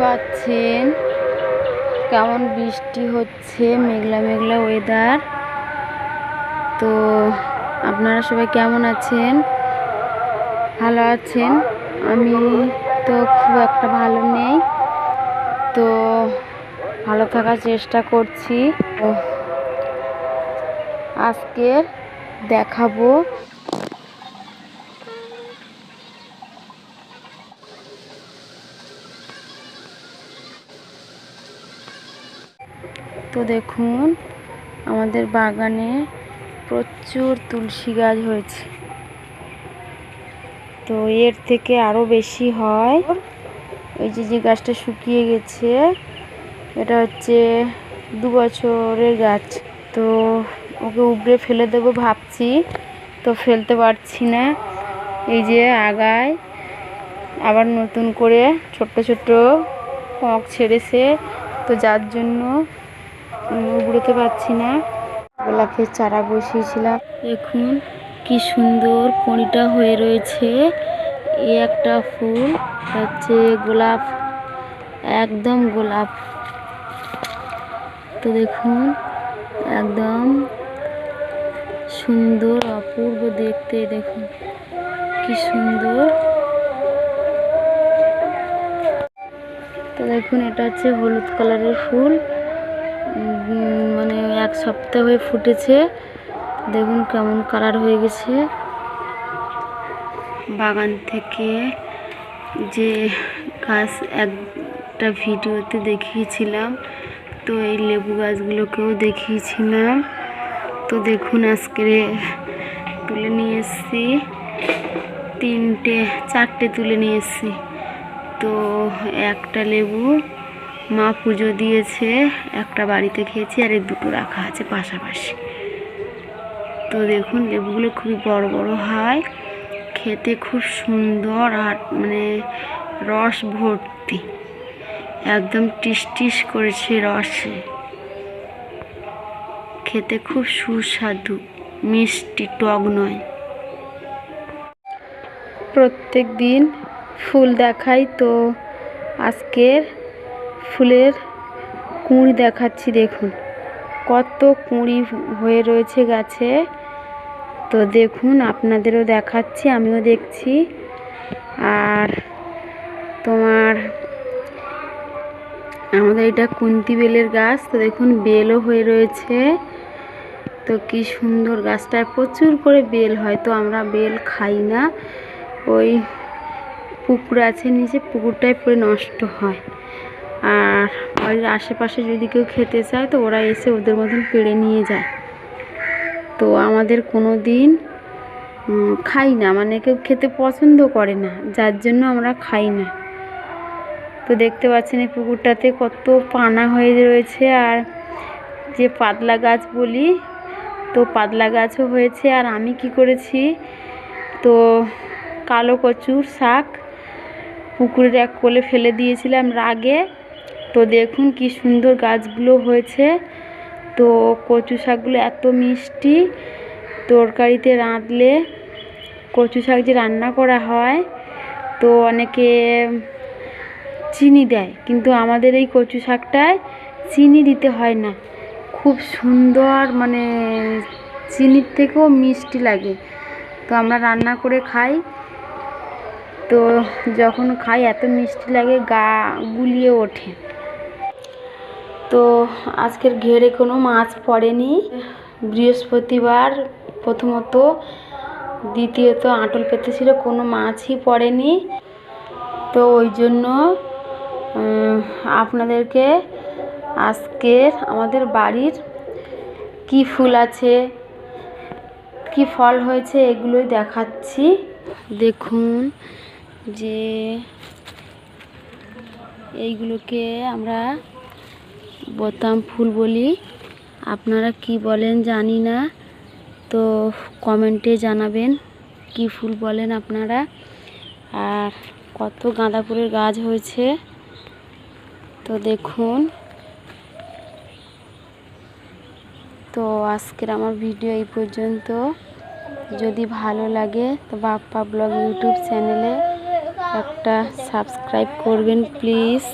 পাচ্ছেন কেমন বৃষ্টি হচ্ছে, মেঘলা মেঘলা ওয়েদার তো আপনারা সবাই কেমন আছেন? ভালো আছেন? আমি তো খুব একটা ভালো নেই। তো ভালো থাকার চেষ্টা করছি। তো আজকে দেখাবো। তো দেখুন, আমাদের বাগানে প্রচুর তুলসী গাছ হয়েছে। তো এর থেকে আরও বেশি হয়। ওই যে যে গাছটা শুকিয়ে গেছে, এটা হচ্ছে দু বছরের গাছ। তো ওকে উপড়ে ফেলে দেবো ভাবছি, তো ফেলতে পারছি না। এই যে আগায়, আবার নতুন করে ছোট্ট ছোট্ট কক ছেড়েছে, তো যার জন্য উবড়োতে পারছি না। গোলাপের চারা বসিয়েছিলাম। দেখুন কি সুন্দর কড়িটা হয়ে রয়েছে। এ একটা ফুল হচ্ছে গোলাপ, একদম গোলাপ। তো দেখুন একদম সুন্দর, অপূর্ব দেখতে, দেখুন কি সুন্দর। তো দেখুন, এটা হচ্ছে হলুদ কালারের ফুল। মানে এক সপ্তাহ হয়ে ফুটেছে। দেখুন কেমন কালার হয়ে গেছে। বাগান থেকে যে গাছ একটা ভিডিওতে দেখিয়েছিলাম তো এই লেবু গাছগুলোকেও দেখিয়েছিলাম। তো দেখুন, আজকে তুলে নিয়ে এসেছি। তিনটে, চারটে তুলে নিয়ে এসেছি। তো একটা লেবু মা পুজো দিয়েছে, একটা বাড়িতে খেয়েছি, আর এই দুটো রাখা আছে পাশাপাশি। তো দেখুন, লেবুগুলো খুবই বড় বড় হয়। খেতে খুব সুন্দর আর মানে রস ভর্তি। একদম টিস করেছে রসে। খেতে খুব সুস্বাদু, মিষ্টি, টক নয়। প্রত্যেক দিন ফুল দেখাই তো আজকের ফুলের কুঁড়ি দেখাচ্ছি দেখুন। কত কুঁড়ি হয়ে রয়েছে গাছে। তো দেখুন, আপনাদেরও দেখাচ্ছি, আমিও দেখছি। আর তোমার আমাদের এটা কুন্তি বেলের গাছ, তো দেখুন বেলও হয়ে রয়েছে। তো কি সুন্দর গাছটায় প্রচুর করে বেল হয়, তো আমরা বেল খাই না। ওই পুকুর আছে নিচে পুকুরটায় পড়ে নষ্ট হয়। আর বাড়ির আশেপাশে যদি কেউ খেতে চায়, তো ওরা এসে ওদের মতন পেড়ে নিয়ে যায়। তো আমাদের কোনো দিন খাই না মানে কেউ খেতে পছন্দ করে না, যার জন্য আমরা খাই না। তো দেখতে পাচ্ছেন এই পুকুরটাতে কত পানা হয়ে রয়েছে আর যে পাতলা গাছ বলি, তো পাতলা গাছও হয়েছে। আর আমি কি করেছি, তো কালো কচুর শাক পুকুরের এক কোলে ফেলে দিয়েছিলাম রাগে। তো দেখুন কি সুন্দর গাছগুলো হয়েছে। তো কচু শাকগুলো এত মিষ্টি, তরকারিতে রাঁধলে কচু শাক যে রান্না করা হয়, তো অনেকে চিনি দেয়, কিন্তু আমাদের এই কচু শাকটায় চিনি দিতে হয় না। খুব সুন্দর মানে চিনির থেকেও মিষ্টি লাগে। তো আমরা রান্না করে খাই। তো যখন খাই, এত মিষ্টি লাগে, গা গুলিয়ে ওঠে। তো আজকের ঘেরে কোনো মাছ পড়েনি। বৃহস্পতিবার প্রথমত, দ্বিতীয়ত আঁটল পেতেছিল কোনো মাছই পড়েনি। তো ওই জন্য আপনাদেরকে আজকের আমাদের বাড়ির কি ফুল আছে, কি ফল হয়েছে এগুলোই দেখাচ্ছি। দেখুন যে এইগুলোকে আমরা বোতাম ফুল বলি। আপনারা কি বলেন জানি না, তো কমেন্টে জানাবেন কি ফুল বলেন আপনারা। আর কত গাঁদা ফুলের গাছ হয়েছে। তো দেখুন। তো আজকের আমার ভিডিও এই পর্যন্ত। যদি ভালো লাগে তো বাপ্পা ব্লগ ইউটিউব চ্যানেলে একটা সাবস্ক্রাইব করবেন, প্লিজ।